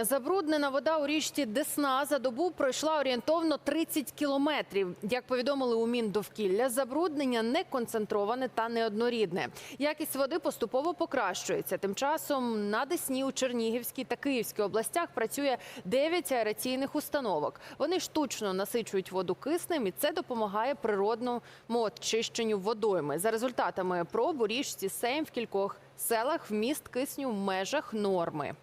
Забруднена вода у річці Десна за добу пройшла орієнтовно 30 кілометрів. Як повідомили у Міндовкілля, забруднення не концентроване та неоднорідне. Якість води поступово покращується. Тим часом на Десні у Чернігівській та Київській областях працює 9 аераційних установок. Вони штучно насичують воду киснем, і це допомагає природному очищенню водойми. За результатами проб у річці Сейм в кількох селах вміст кисню в межах норми.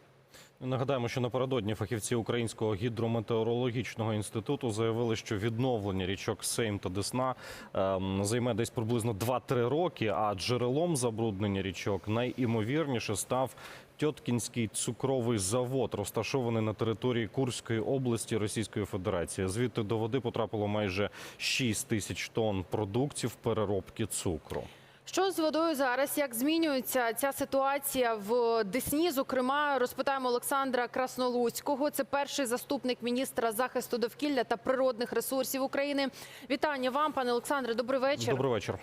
Нагадаємо, що напередодні фахівці Українського гідрометеорологічного інституту заявили, що відновлення річок Сейм та Десна ем, займе десь приблизно 2-3 роки. А джерелом забруднення річок найімовірніше став Тьоткінський цукровий завод, розташований на території Курської області Російської Федерації. Звідти до води потрапило майже 6 тисяч тонн продуктів переробки цукру. Що з водою зараз? Як змінюється ця ситуація в Десні? Зокрема, розпитаємо Олександра Краснолуцького. Це перший заступник міністра захисту довкілля та природних ресурсів України. Вітання вам, пане Олександре. Добрий вечір. Добрий вечір.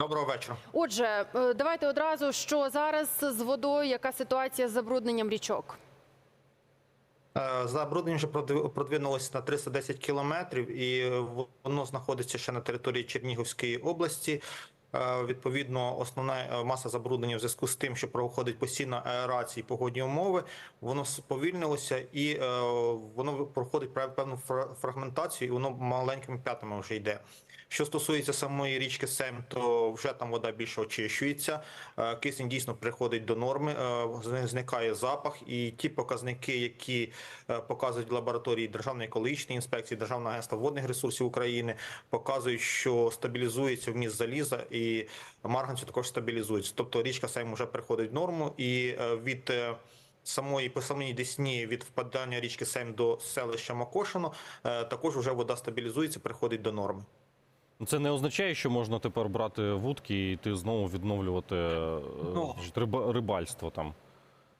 Доброго вечора. Отже, е, давайте одразу, що зараз з водою, яка ситуація з забрудненням річок? Е, Забруднення вже продви- продвинулося на 310 кілометрів, і воно знаходиться ще на території Чернігівської області. Е, Відповідно, основна е, маса забруднення в зв'язку з тим, що проходить постійна аерація і погодні умови, воно сповільнилося і е, воно проходить пев- певну фрагментацію, і воно маленькими п'ятами вже йде. Що стосується самої річки Сем, то вже там вода більше очищується. Кисень дійсно приходить до норми, зни- зникає запах, і ті показники, які показують лабораторії Державної екологічної інспекції, Державного агентства водних ресурсів України, показують, що стабілізується вміст заліза і марганцю також стабілізується. Тобто річка Сейм вже приходить в норму і е, від е, Самої по самій Десні від впадання річки Сейм до селища Макошино е, також вже вода стабілізується, приходить до норми. Це не означає, що можна тепер брати вудки і йти знову відновлювати Ну. риба- рибальство там.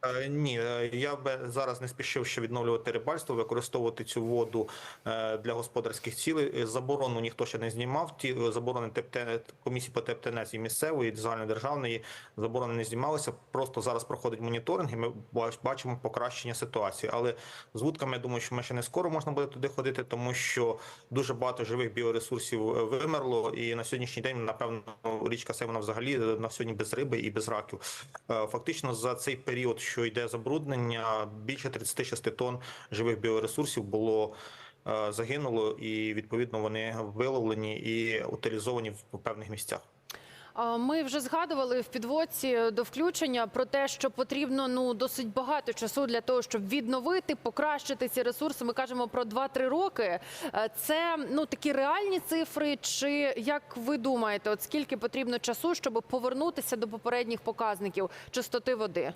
Е, Ні, е, я би зараз не спішив ще відновлювати рибальство, використовувати цю воду е, для господарських цілей. Заборону ніхто ще не знімав. Ті заборони ТПТ, комісії по ТПТНС і місцевої, і загальнодержавної заборони не знімалися. Просто зараз проходить моніторинг, і ми бач- бачимо покращення ситуації. Але з вудками я думаю, що ми ще не скоро можна буде туди ходити, тому що дуже багато живих біоресурсів вимерло. І на сьогоднішній день, напевно, річка Сеймона взагалі на сьогодні без риби і без раків. Фактично за цей період, що йде забруднення, більше 36 тонн живих біоресурсів було е, загинуло, і відповідно вони виловлені і утилізовані в певних місцях. Ми вже згадували в підводці до включення про те, що потрібно ну досить багато часу для того, щоб відновити, покращити ці ресурси. Ми кажемо про 2-3 роки. Е, Це ну такі реальні цифри. Чи як ви думаєте, от скільки потрібно часу, щоб повернутися до попередніх показників чистоти води?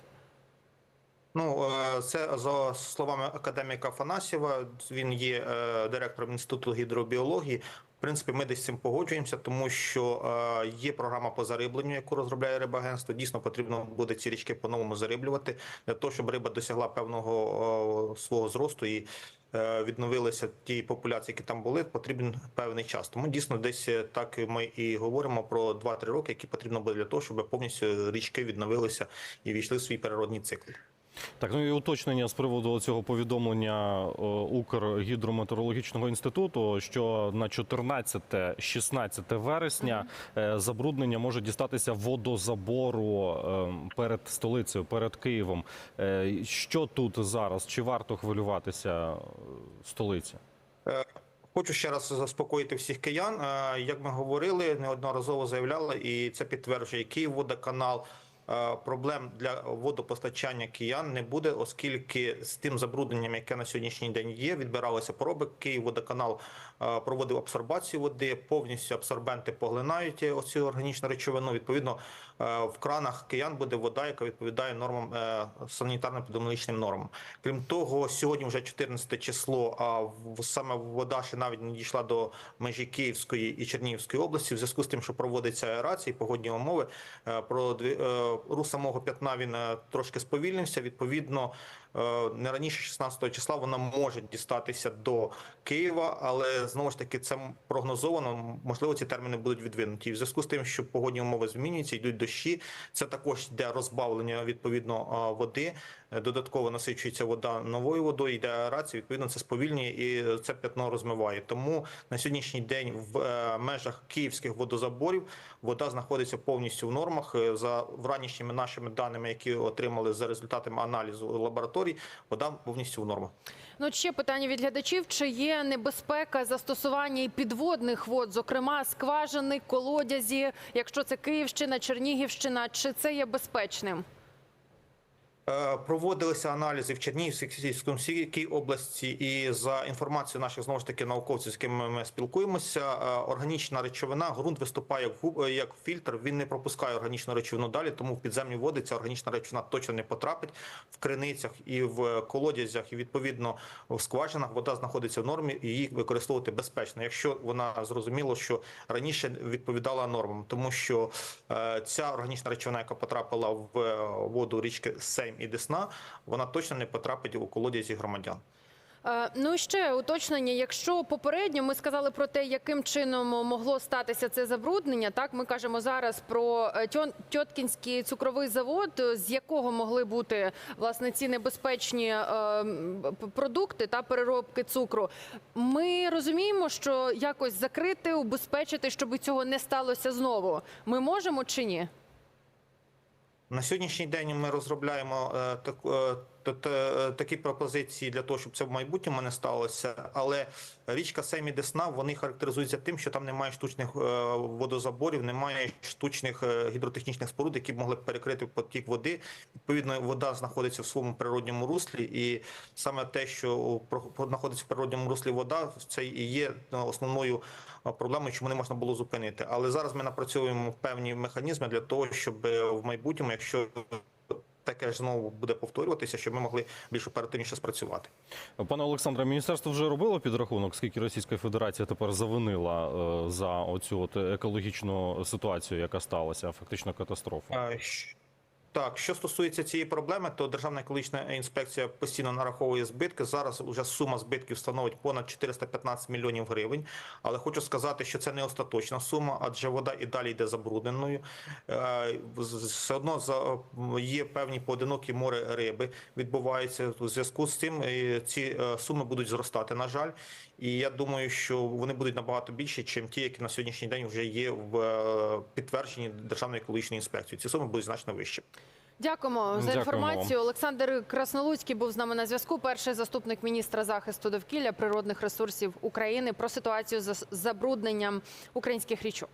Ну, е, це за словами академіка Афанасьєва, він є е, директором інституту гідробіології. В принципі, ми десь цим погоджуємося, тому що е, є програма по зарибленню, яку розробляє рибагентство. Дійсно, потрібно буде ці річки по-новому зариблювати для того, щоб риба досягла певного свого зросту і відновилися ті популяції, які там були. Потрібен певний час. Тому дійсно, десь так ми і говоримо про 2-3 роки, які потрібно буде для того, щоб повністю річки відновилися і війшли в свій природній цикл. Так, ну і уточнення з приводу цього повідомлення е, Укргідрометеорологічного інституту, що на 14-16 вересня е, забруднення може дістатися водозабору е, перед столицею, перед Києвом. Що тут зараз? Чи варто хвилюватися столиці? Хочу ще раз заспокоїти всіх киян. Як ми говорили, неодноразово заявляли, і це підтверджує Київводоканал. Е, Проблем для водопостачання киян не буде, оскільки з тим забрудненням, яке на сьогоднішній день є, відбиралися пороби. Київводоканал е, проводив абсорбацію води, повністю абсорбенти поглинають оцю органічну речовину. Відповідно, в кранах киян буде вода, яка відповідає нормам е, санітарно-епідеміологічним нормам. Крім того, сьогодні вже 14 число, а саме вода ще навіть не дійшла до межі Київської і Чернігівської області. В зв'язку з тим, що проводиться аерація, і погодні умови, е, про е, рух самого п'ятна він е, трошки сповільнився. Відповідно, е, не раніше 16 числа вона може дістатися до Києва, але знову ж таки це прогнозовано. Можливо, ці терміни будуть відвинуті. І в зв'язку з тим, що погодні умови змінюються, йдуть дощі. Це також йде розбавлення відповідно води. Додатково насичується вода новою водою, йде аерація. Відповідно, це сповільнює і це п'ятно розмиває. Тому на сьогоднішній день в е, межах київських водозаборів вода знаходиться повністю в нормах. Е, За вранішніми нашими даними, які отримали за результатами аналізу лабораторій, вода повністю в нормах. Ну, ще питання від глядачів: чи є небезпека застосування і підводних вод, зокрема скважини, колодязі, якщо це Київщина, Чернігівщина, чи це є безпечним? Е, Проводилися аналізи в Чернігівській області, і за інформацією наших знову ж таки науковців, з якими ми спілкуємося, е, органічна речовина, ґрунт виступає е, як фільтр. Він не пропускає органічну речовину далі, тому в підземні води ця органічна речовина точно не потрапить в криницях і в колодязях, і відповідно в скважинах вода знаходиться в нормі, і її використовувати безпечно, якщо вона зрозуміло, що раніше відповідала нормам, тому що ця органічна речовина, яка потрапила в воду річки Сейм і Десна, вона точно не потрапить у колодязі громадян. Е, Ну і ще уточнення. Якщо попередньо ми сказали про те, яким чином могло статися це забруднення, так ми кажемо зараз про е, Тьоткінський цукровий завод, з якого могли бути власне ці небезпечні е, продукти та переробки цукру. Ми розуміємо, що якось закрити, убезпечити, щоб цього не сталося знову. Ми можемо чи ні? На сьогоднішній день ми розробляємо таку. е, т- т- е, такі пропозиції для того, щоб це в майбутньому не сталося. Але річка Семі Десна вони характеризуються тим, що там немає штучних е, водозаборів, немає штучних е, гідротехнічних споруд, які б могли б перекрити потік води. Відповідно, вода знаходиться в своєму природньому руслі, і саме те, що знаходиться в природньому руслі вода, це і є е, основною е, проблемою, чому не можна було зупинити. Але зараз ми напрацьовуємо певні механізми для того, щоб е, в майбутньому, якщо таке ж знову буде повторюватися, щоб ми могли більш оперативніше спрацювати. Пане Олександре, міністерство вже робило підрахунок, скільки Російська Федерація тепер завинила е, за оцю от екологічну ситуацію, яка сталася, фактично катастрофу. Е, Так, що стосується цієї проблеми, то Державна екологічна інспекція постійно нараховує збитки. Зараз вже сума збитків становить понад 415 мільйонів гривень. Але хочу сказати, що це не остаточна сума, адже вода і далі йде забрудненою. Е, Все одно за- є певні поодинокі море риби відбуваються. У зв'язку з цим е, ці е, суми будуть зростати, на жаль. І я думаю, що вони будуть набагато більші, ніж ті, які на сьогоднішній день вже є в е, підтвердженні Державної екологічної інспекції. Ці суми будуть значно вищі. Дякуємо за Дякуємо інформацію. Олександр Краснолуцький був з нами на зв'язку. Перший заступник міністра захисту довкілля природних ресурсів України про ситуацію з забрудненням українських річок.